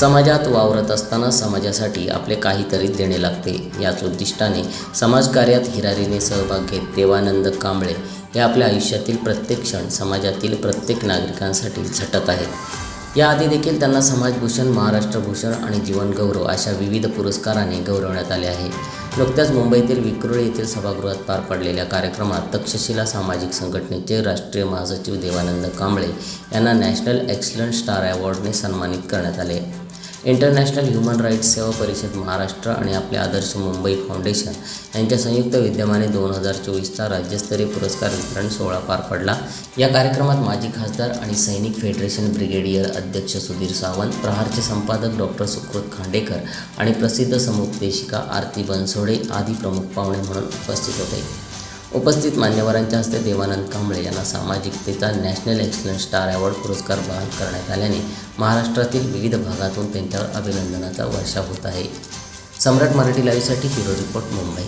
समाजात वावरत असताना समाजासाठी आपले काहीतरी देणे लागते. याच उद्दिष्टाने समाजकार्यात हिरारीने सहभाग घेत देवानंद कांबळे हे आपल्या आयुष्यातील प्रत्येक क्षण समाजातील प्रत्येक नागरिकांसाठी झटत आहेत. याआधी देखील त्यांना समाजभूषण महाराष्ट्रभूषण आणि जीवनगौरव अशा विविध पुरस्काराने गौरवण्यात आले आहे. नुकत्याच मुंबईतील विक्रोळी येथील सभागृहात पार पडलेल्या कार्यक्रमात तक्षशिला सामाजिक संघटनेचे राष्ट्रीय महासचिव देवानंद कांबळे यांना नॅशनल एक्सलंट स्टार अवॉर्डने सन्मानित करण्यात आले. इंटरनॅशनल ह्युमन राईट्स सेवा परिषद महाराष्ट्र आणि आपले आदर्श मुंबई फाउंडेशन यांच्या संयुक्त विद्यमाने दोन हजार चोवीसचा राज्यस्तरीय पुरस्कार वितरण सोहळा पार पडला. या कार्यक्रमात माजी खासदार आणि सैनिक फेडरेशन ब्रिगेडियर अध्यक्ष सुधीर सावंत प्रहारचे संपादक डॉक्टर सुकृत खांडेकर आणि प्रसिद्ध समुपदेशिका आरती बनसोडे आदी प्रमुख पाहुणे म्हणून उपस्थित होते. उपस्थित मान्यवरांच्या हस्ते देवानंद कांबळे यांना सामाजिकतेचा नॅशनल एक्सलन्स स्टार अवॉर्ड पुरस्कार बहाल करण्यात आल्याने महाराष्ट्रातील विविध भागातून त्यांच्यावर अभिनंदनाचा वर्षाव होत आहे. सम्राट मराठी लाईव्हसाठी ब्युरो रिपोर्ट मुंबई.